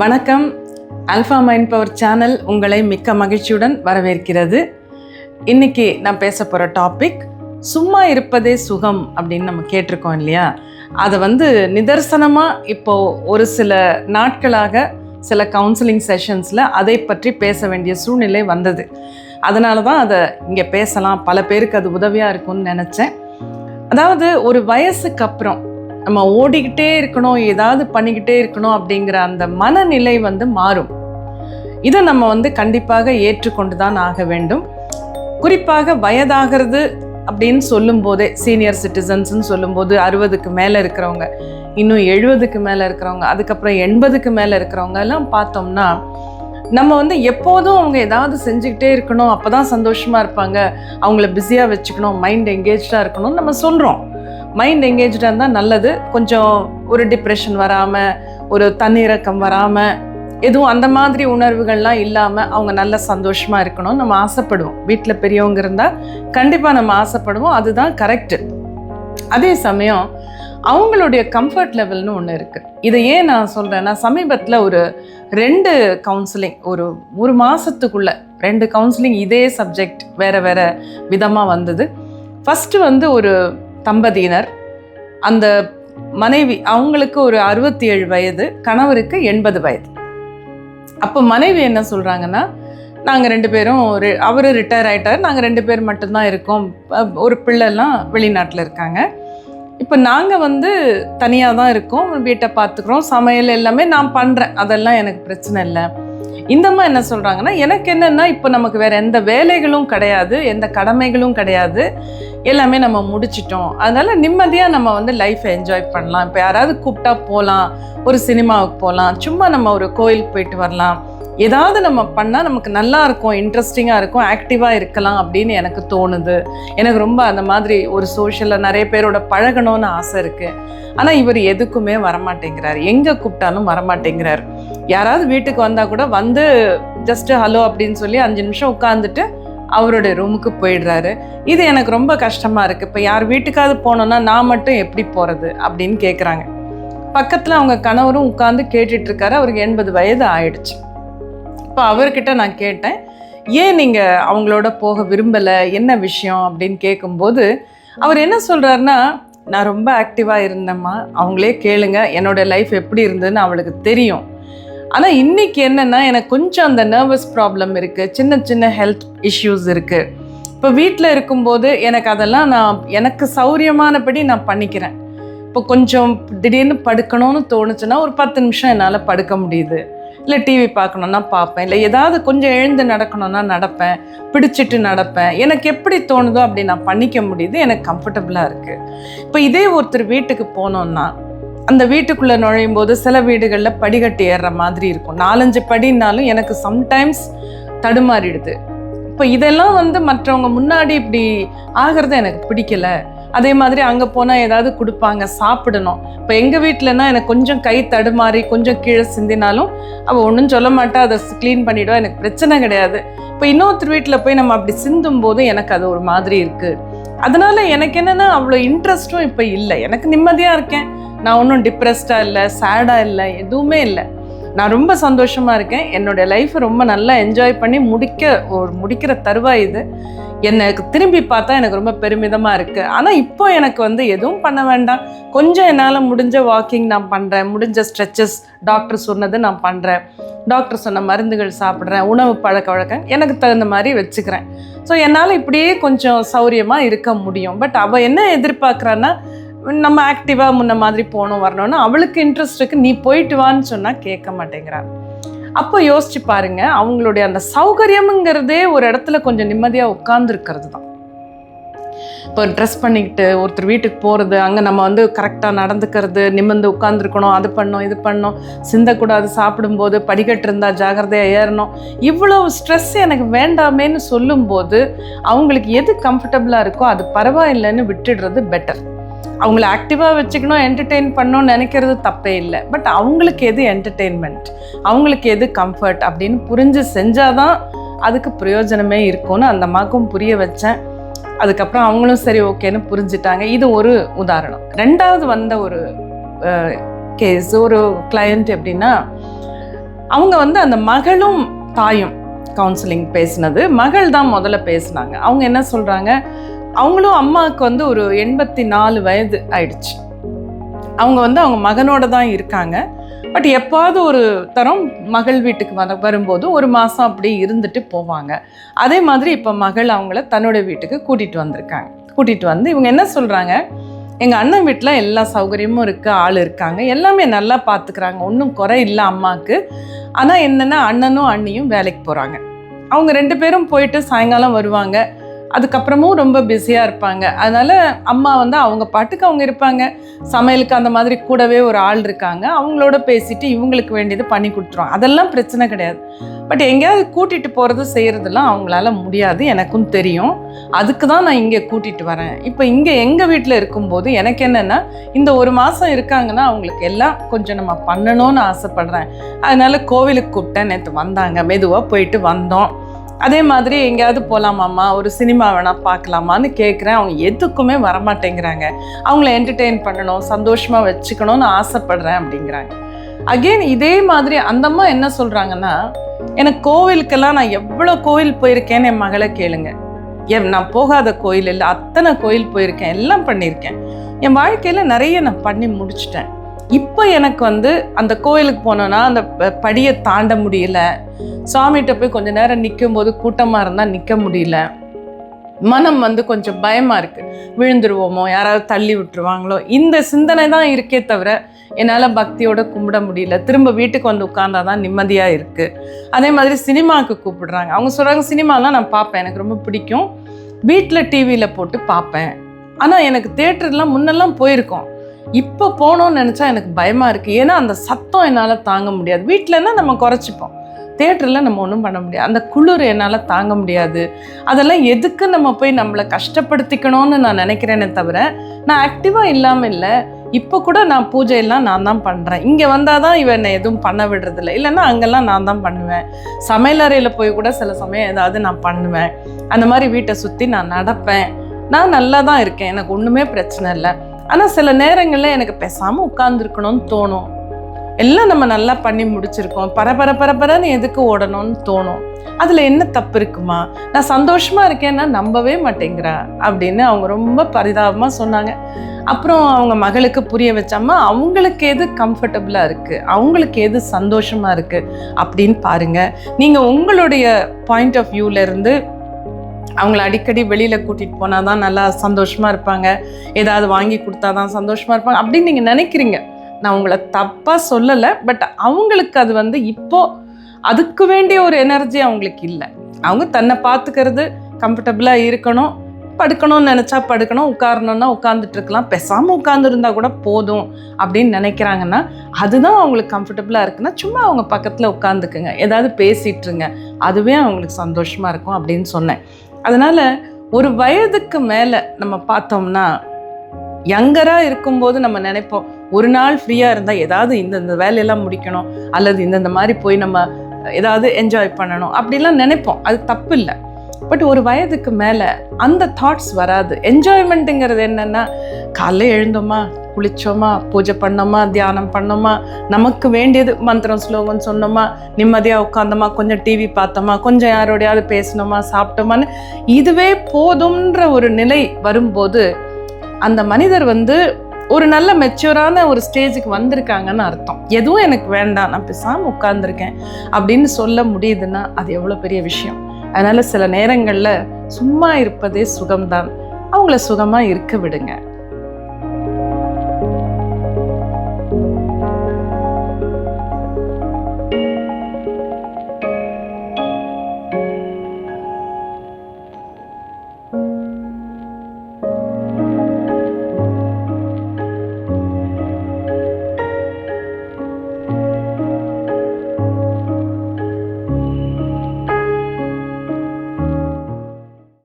வணக்கம். Alpha mind power channel உங்களை மிக்க மகிழ்ச்சியுடன் வரவேற்கிறது. இன்னைக்கு நான் பேச போகிற டாபிக் சும்மா இருப்பதே சுகம் அப்படின்னு நம்ம கேட்டிருக்கோம் இல்லையா? அதை வந்து நிதர்சனமாக இப்போ ஒரு சில நாட்களாக சில கவுன்சிலிங் செஷன்ஸில் அதை பற்றி பேச வேண்டிய சூழ்நிலை வந்தது. அதனால தான் அதை இங்கே பேசலாம். பல பேருக்கு அது உதவியாக இருக்கும்னு நினச்சேன். அதாவது ஒரு வயசுக்கு அப்புறம் நம்ம ஓடிக்கிட்டே இருக்கணும் ஏதாவது பண்ணிக்கிட்டே இருக்கணும் அப்படிங்கிற அந்த மனநிலை வந்து மாறும். இதை நம்ம வந்து கண்டிப்பாக ஏற்றுக்கொண்டு தான் ஆக வேண்டும். குறிப்பாக வயதாகிறது அப்படின்னு சொல்லும்போதே சீனியர் சிட்டிசன்ஸ்னு சொல்லும்போது அறுபதுக்கு மேலே இருக்கிறவங்க இன்னும் எழுபதுக்கு மேலே இருக்கிறவங்க அதுக்கப்புறம் எண்பதுக்கு மேலே இருக்கிறவங்க எல்லாம் பார்த்தோம்னா நம்ம வந்து எப்போதும் அவங்க ஏதாவது செஞ்சுக்கிட்டே இருக்கணும் அப்போ தான் சந்தோஷமாக இருப்பாங்க. அவங்கள பிஸியாக வச்சுக்கணும் மைண்ட் எங்கேஜாக இருக்கணும்னு நம்ம சொல்கிறோம் மைண்ட் எங்கேஜாக இருந்தால் நல்லது. கொஞ்சம் ஒரு டிப்ரெஷன் வராமல் ஒரு தன்னிறக்கம் வராமல் எதுவும் அந்த மாதிரி உணர்வுகள்லாம் இல்லாமல் அவங்க நல்ல சந்தோஷமாக இருக்கணும். நம்ம ஆசைப்படுவோம். வீட்டில் பெரியவங்க இருந்தால் கண்டிப்பாக நம்ம ஆசைப்படுவோம். அதுதான் கரெக்டு அதே சமயம் அவங்களுடைய கம்ஃபர்ட் லெவல்னு ஒன்று இருக்குது இதை ஏன் நான் சொல்கிறேன்னா சமீபத்தில் ஒரு ரெண்டு கவுன்சிலிங் ஒரு ஒரு மாதத்துக்குள்ளே ரெண்டு கவுன்சிலிங் இதே சப்ஜெக்ட் வேறு வேறு விதமாக வந்தது. ஃபஸ்ட்டு வந்து ஒரு தம்பதியினர். அந்த மனைவி அவங்களுக்கு ஒரு அறுபத்தி ஏழு வயது கணவருக்கு எண்பது வயது. அப்போ மனைவி என்ன சொல்கிறாங்கன்னா நாங்கள் ரெண்டு பேரும் ஒரு அவர் ரிட்டையர் ஆகிட்டார் நாங்கள் ரெண்டு பேர் மட்டும்தான் இருக்கோம். ஒரு பிள்ளைலாம் வெளிநாட்டில் இருக்காங்க. இப்போ நாங்கள் வந்து தனியாக தான் இருக்கோம் வீட்டை பார்த்துக்குறோம் சமையல் எல்லாமே நான் பண்ணுறேன் அதெல்லாம் எனக்கு பிரச்சனை இல்லை. இந்தம்மா என்ன சொல்கிறாங்கன்னா எனக்கு என்னென்னா இப்போ நமக்கு வேறு எந்த வேலைகளும் கிடையாது எந்த கடமைகளும் கிடையாது. எல்லாமே நம்ம முடிச்சிட்டோம். அதனால் நிம்மதியாக நம்ம வந்து லைஃப்பை என்ஜாய் பண்ணலாம். இப்போ யாராவது கூப்பிட்டா போகலாம் ஒரு சினிமாவுக்கு போகலாம் சும்மா நம்ம ஒரு கோயிலுக்கு போயிட்டு வரலாம். ஏதாவது நம்ம பண்ணால் நமக்கு நல்லா இருக்கும் இன்ட்ரெஸ்டிங்காக இருக்கும் ஆக்டிவாக இருக்கலாம் அப்படின்னு எனக்கு தோணுது. எனக்கு ரொம்ப அந்த மாதிரி ஒரு சோஷியலில் நிறைய பேரோட பழகணும்னு ஆசை இருக்குது ஆனால் இவர் எதுக்குமே வரமாட்டேங்கிறார். எங்கே கூப்பிட்டாலும் வரமாட்டேங்கிறார். யாராவது வீட்டுக்கு வந்தால் கூட வந்து ஜஸ்ட்டு ஹலோ அப்படின்னு சொல்லி அஞ்சு நிமிஷம் உட்காந்துட்டு அவருடைய ரூமுக்கு போயிடுறாரு. இது எனக்கு ரொம்ப கஷ்டமாக இருக்குது இப்போ யார் வீட்டுக்காவது போனோன்னா நான் மட்டும் எப்படி போகிறது அப்படின்னு கேட்குறாங்க பக்கத்தில் அவங்க கணவரும் உட்காந்து கேட்டுட்ருக்காரு அவருக்கு எண்பது வயது ஆயிடுச்சு. இப்போ அவர்கிட்ட நான் கேட்டேன் ஏன் நீங்கள் அவங்களோட போக விரும்பலை? என்ன விஷயம்? அப்படின்னு கேட்கும்போது அவர் என்ன சொல்கிறாருன்னா நான் ரொம்ப ஆக்டிவாக இருந்தேம்மா. அவங்களே கேளுங்க. என்னோட லைஃப் எப்படி இருந்ததுன்னு அவளுக்கு தெரியும். ஆனால் இன்னைக்கு என்னென்னா எனக்கு கொஞ்சம் அந்த நர்வஸ் ப்ராப்ளம் இருக்குது சின்ன சின்ன ஹெல்த் இஷ்யூஸ் இருக்குது இப்போ வீட்டில் இருக்கும்போது எனக்கு அதெல்லாம் நான் எனக்கு சௌரியமானபடி நான் பண்ணிக்கிறேன். இப்போ கொஞ்சம் திடீர்னு படுக்கணும்னு தோணுச்சுன்னா ஒரு பத்து நிமிஷம் என்னால் படுக்க முடியுது. இல்லை டிவி பார்க்கணுன்னா பார்ப்பேன். இல்லை ஏதாவது கொஞ்சம் எழுந்து நடக்கணும்னா நடப்பேன். பிடிச்சிட்டு நடப்பேன். எனக்கு எப்படி தோணுதோ அப்படி நான் பண்ணிக்க முடியுது. எனக்கு கம்ஃபர்டபுளாக இருக்குது இப்போ இதே ஒருத்தர் வீட்டுக்கு போனோன்னா அந்த வீட்டுக்குள்ளே நுழையும் போது சில வீடுகளில் படிக்கட்டு ஏறுற மாதிரி இருக்கும். நாலஞ்சு படின்னாலும் எனக்கு சம்டைம்ஸ் தடுமாறிடுது. இப்போ இதெல்லாம் வந்து மற்றவங்க முன்னாடி இப்படி ஆகிறது எனக்கு பிடிக்கல. அதே மாதிரி அங்கே போனால் ஏதாவது கொடுப்பாங்க சாப்பிடணும். இப்போ எங்கள் வீட்டிலனா எனக்கு கொஞ்சம் கை தடுமாறி கொஞ்சம் கீழே சிந்தினாலும் அவள் ஒன்றும் சொல்ல மாட்டா அதை க்ளீன் பண்ணிவிடுவா எனக்கு பிரச்சனை கிடையாது. இப்போ இன்னொருத்தர் வீட்டில் போய் நம்ம அப்படி சிந்தும் போது எனக்கு அது ஒரு மாதிரி இருக்குது அதனால எனக்கு என்னென்னா அவ்வளோ இன்ட்ரெஸ்ட்டும் இப்போ இல்லை. எனக்கு நிம்மதியாக இருக்கேன். நான் ஒன்றும் டிப்ரெஸ்டாக இல்லை சேடாக இல்லை எதுவுமே இல்லை. நான் ரொம்ப சந்தோஷமாக இருக்கேன். என்னுடைய லைஃப்பை ரொம்ப நல்லா என்ஜாய் பண்ணி முடிக்க ஒரு முடிக்கிற தருவாய் இது. எனக்கு திரும்பி பார்த்தா எனக்கு ரொம்ப பெருமிதமாக இருக்குது ஆனால் இப்போ எனக்கு வந்து எதுவும் பண்ண வேண்டாம். கொஞ்சம் என்னால் முடிஞ்ச வாக்கிங் நான் பண்ணுறேன் முடிஞ்ச ஸ்ட்ரெச்சஸ் டாக்டர் சொன்னது நான் பண்ணுறேன் டாக்டர் சொன்ன மருந்துகள் சாப்பிட்றேன். உணவு பழக்க வழக்கம் எனக்கு தகுந்த மாதிரி வச்சுக்கிறேன். ஸோ என்னால் இப்படியே கொஞ்சம் சௌரியமாக இருக்க முடியும். பட் அவள் என்ன எதிர்பார்க்குறான்னா நம்ம ஆக்டிவாக முன்ன மாதிரி போகணும் வரணும்னு அவளுக்கு இன்ட்ரெஸ்ட் இருக்குது நீ போயிட்டு வான்னு சொன்னால் கேட்க மாட்டேங்கிறான் அப்போ யோசிச்சு பாருங்க அவங்களுடைய அந்த சௌகரியம்ங்கிறதே ஒரு இடத்துல கொஞ்சம் நிம்மதியாக உட்கார்ந்துருக்கிறது தான். இப்போ ட்ரெஸ் பண்ணிக்கிட்டு ஒருத்தர் வீட்டுக்கு போகிறது அங்கே நம்ம வந்து கரெக்டாக நடந்துக்கிறது நிமிர்ந்து உட்காந்துருக்கணும் அது பண்ணோம் இது பண்ணோம் சிந்தக்கூடாது சாப்பிடும்போது படிக்கட்டு இருந்தால் ஜாகிரதையாக ஏறணும். இவ்வளோ ஸ்ட்ரெஸ் எனக்கு வேண்டாமேன்னு சொல்லும்போது அவங்களுக்கு எது கம்ஃபர்டபுளாக இருக்கோ அது பரவாயில்லைன்னு விட்டுடுறது பெட்டர் அவங்கள ஆக்டிவாக வச்சுக்கணும் என்டர்டெயின் பண்ணணும்னு நினைக்கிறது தப்பே இல்லை. பட் அவங்களுக்கு எது என்டர்டெயின்மெண்ட் அவங்களுக்கு எது கம்ஃபர்ட் அப்படின்னு புரிஞ்சு செஞ்சாதான் அதுக்கு பிரயோஜனமே இருக்கும்னு அந்த அம்மாக்கும் புரிய வச்சேன். அதுக்கப்புறம் அவங்களும் சரி ஓகேன்னு புரிஞ்சுட்டாங்க. இது ஒரு உதாரணம். ரெண்டாவது வந்த ஒரு கேஸ் ஒரு கிளையண்ட் எப்படின்னா அவங்க வந்து அந்த மகளும் தாயும் கவுன்சிலிங் பேசினது. மகள் தான் முதல்ல பேசினாங்க. அவங்க என்ன சொல்கிறாங்க அவங்களும் அம்மாவுக்கு வந்து ஒரு எண்பத்தி நாலு வயது ஆயிடுச்சு. அவங்க வந்து அவங்க மகனோட தான் இருக்காங்க. பட் எப்பாவது ஒரு தரம் மகள் வீட்டுக்கு வர வரும்போது ஒரு மாதம் அப்படியே இருந்துட்டு போவாங்க. அதே மாதிரி இப்போ மகள் அவங்கள தன்னோட வீட்டுக்கு கூட்டிகிட்டு வந்திருக்காங்க. கூட்டிகிட்டு வந்து இவங்க என்ன சொல்கிறாங்க எங்கள் அண்ணன் வீட்டில் எல்லா சௌகரியமும் இருக்குது ஆள் இருக்காங்க. எல்லாமே நல்லா பார்த்துக்கிறாங்க ஒன்றும் குறை இல்லை அம்மாவுக்கு ஆனால் என்னென்னா அண்ணனும் அண்ணியும் வேலைக்கு போகிறாங்க அவங்க ரெண்டு பேரும் போயிட்டு சாயங்காலம் வருவாங்க. அதுக்கப்புறமும் ரொம்ப பிஸியாக இருப்பாங்க. அதனால் அம்மா வந்து அவங்க பாட்டுக்கு அவங்க இருப்பாங்க. சமையலுக்கு அந்த மாதிரி கூடவே ஒரு ஆள் இருக்காங்க. அவங்களோட பேசிட்டு இவங்களுக்கு வேண்டியது பண்ணி கொடுத்துருவோம் அதெல்லாம் பிரச்சனை கிடையாது. பட் எங்கேயாவது கூட்டிகிட்டு போகிறது செய்கிறதெல்லாம் அவங்களால முடியாது. எனக்கும் தெரியும். அதுக்கு தான் நான் இங்கே கூட்டிகிட்டு வரேன். இப்போ இங்கே எங்கள் வீட்டில் இருக்கும்போது எனக்கு என்னென்னா இந்த ஒரு மாதம் இருக்காங்கன்னா அவங்களுக்கு எல்லாம் கொஞ்சம் நம்ம பண்ணணும்னு ஆசைப்பட்றேன். அதனால் கோவிலுக்கு கூப்பிட்டேன். நேற்று வந்தாங்க. மெதுவாக போயிட்டு வந்தோம். அதே மாதிரி எங்கேயாவது போகலாமாம்மா ஒரு சினிமா வேணால் பார்க்கலாமான்னு கேட்குறேன் அவங்க எதுக்குமே வரமாட்டேங்கிறாங்க. அவங்கள என்டர்டெயின் பண்ணணும் சந்தோஷமாக வச்சுக்கணும்னு ஆசைப்படுறேன் அப்படிங்கிறாங்க. அகெயின் இதே மாதிரி அந்தம்மா என்ன சொல்கிறாங்கன்னா எனக்கு கோவிலுக்கெல்லாம் நான் எவ்வளோ கோவில் போயிருக்கேன்னு என் மகளை கேளுங்க. என் நான் போகாத கோயில் இல்லை அத்தனை கோயில் போயிருக்கேன். எல்லாம் பண்ணியிருக்கேன். என் வாழ்க்கையில் நிறைய நான் பண்ணி முடிச்சிட்டேன். இப்போ எனக்கு வந்து அந்த கோயிலுக்கு போனோன்னா அந்த ப- படியை தாண்ட முடியல. சாமிகிட்ட போய் கொஞ்ச நேரம் நிற்கும் போது கூட்டமாக இருந்தால் நிற்க முடியல. மனம் வந்து கொஞ்சம் பயமாக இருக்குது விழுந்துருவோமோ யாராவது தள்ளி விட்டுருவாங்களோ? இந்த சிந்தனை தான் இருக்கே தவிர என்னால் பக்தியோடு கும்பிட முடியல. திரும்ப வீட்டுக்கு வந்து உட்கார்ந்தா தான் நிம்மதியாக இருக்குது அதே மாதிரி சினிமாவுக்கு கூப்பிடுறாங்க. அவங்க சொல்கிறாங்க சினிமாலாம் நான் பார்ப்பேன். எனக்கு ரொம்ப பிடிக்கும். வீட்டில் டிவியில் போட்டு பார்ப்பேன். ஆனால் எனக்கு தேட்டர்லாம் முன்னெல்லாம் போயிருக்கோம். இப்போ போகணும்னு நினச்சா எனக்கு பயமாக இருக்குது ஏன்னா அந்த சத்தம் என்னால் தாங்க முடியாது. வீட்டிலன்னா நம்ம குறைச்சிப்போம். தேட்டரில் நம்ம ஒன்றும் பண்ண முடியாது. அந்த குளிர் என்னால் தாங்க முடியாது. அதெல்லாம் எதுக்கு நம்ம போய் நம்மளை கஷ்டப்படுத்திக்கணும்னு நான் நினைக்கிறேனே தவிர நான் ஆக்டிவாக இல்லாமல் இல்லை. இப்போ கூட நான் பூஜையெல்லாம் நான் தான் பண்ணுறேன் இங்கே வந்தால் தான் இவன் என்னை எதுவும் பண்ண விடுறதில்ல. இல்லைன்னா அங்கெல்லாம் நான் தான் பண்ணுவேன். சமையலறையில் போய் கூட சில சமயம் ஏதாவது நான் பண்ணுவேன். அந்த மாதிரி வீட்டை சுற்றி நான் நடப்பேன். நான் நல்லா தான் இருக்கேன். எனக்கு ஒன்றுமே பிரச்சனை இல்லை. ஆனால் சில நேரங்களில் எனக்கு பேசாமல் உட்காந்துருக்கணும்னு தோணும். எல்லாம் நம்ம நல்லா பண்ணி முடிச்சிருக்கோம். பரபர பரபரன்னு எதுக்கு ஓடணும்னு தோணும். அதில் என்ன தப்பு இருக்குமா? நான் சந்தோஷமாக இருக்கேன்னா நம்பவே மாட்டேங்கிறா அப்படின்னு அவங்க ரொம்ப பரிதாபமாக சொன்னாங்க. அப்புறம் அவங்க மகளுக்கு புரிய வச்சாமா அவங்களுக்கு எது கம்ஃபர்டபுளாக இருக்குது அவங்களுக்கு எது சந்தோஷமாக இருக்குது அப்படின்னு பாருங்கள் நீங்கள் உங்களுடைய பாயிண்ட் ஆஃப் வியூவிலேருந்து அவங்கள அடிக்கடி வெளியில் கூட்டிகிட்டு போனால் தான் நல்லா சந்தோஷமாக இருப்பாங்க. ஏதாவது வாங்கி கொடுத்தா தான் சந்தோஷமாக இருப்பாங்க. அப்படின்னு நீங்கள் நினைக்கிறீங்க. நான் உங்களை தப்பாக சொல்லலை. பட் அவங்களுக்கு அது வந்து இப்போது அதுக்கு வேண்டிய ஒரு எனர்ஜி அவங்களுக்கு இல்லை. அவங்க தன்னை பார்த்துக்கிறது கம்ஃபர்டபுளாக இருக்கணும். படுக்கணும்னு நினச்சா படுக்கணும். உட்காரணும்னா உட்காந்துட்டு இருக்கலாம். பேசாமல் உட்காந்துருந்தா கூட போதும் அப்படின்னு நினைக்கிறாங்கன்னா அதுதான் அவங்களுக்கு கம்ஃபர்டபுளாக இருக்குன்னா சும்மா அவங்க பக்கத்தில் உட்காந்துக்குங்க ஏதாவது பேசிட்டுருங்க அதுவே அவங்களுக்கு சந்தோஷமாக இருக்கும் அப்படின்னு சொன்னேன். அதனால் ஒரு வயதுக்கு மேலே நம்ம பார்த்தோம்னா யங்கராக இருக்கும்போது நம்ம நினைப்போம் ஒரு நாள் ஃப்ரீயாக இருந்தால் ஏதாவது இந்தந்த வேலையெல்லாம் முடிக்கணும் அல்லது இந்தந்த மாதிரி போய் நம்ம ஏதாவது என்ஜாய் பண்ணணும் அப்படிலாம் நினைப்போம். அது தப்பு இல்லை. பட் ஒரு வயதுக்கு மேலே அந்த தாட்ஸ் வராது. என்ஜாய்மெண்ட்டுங்கிறது என்னென்னா காலைல எழுந்தோமா குளிச்சோமா பூஜை பண்ணோமா தியானம் பண்ணோமா நமக்கு வேண்டியது மந்திரம் ஸ்லோகம் சொன்னோமா நிம்மதியாக உட்காந்தோமா கொஞ்சம் டிவி பார்த்தோமா கொஞ்சம் யாரோடையாவது பேசினோமா சாப்பிட்டோமான்னு இதுவே போதும்ன்ற ஒரு நிலை வரும்போது அந்த மனிதர் வந்து ஒரு நல்ல மெச்சூரான ஒரு ஸ்டேஜுக்கு வந்திருக்காங்கன்னு அர்த்தம். எதுவும் எனக்கு வேண்டாம் நான் பேசாமல் உட்கார்ந்துருக்கேன் அப்படின்னு சொல்ல முடியுதுன்னா அது எவ்வளோ பெரிய விஷயம். அதனால் சில நேரங்களில் சும்மா இருப்பதே சுகம்தான். அவங்கள சுகமாக இருக்க விடுங்க.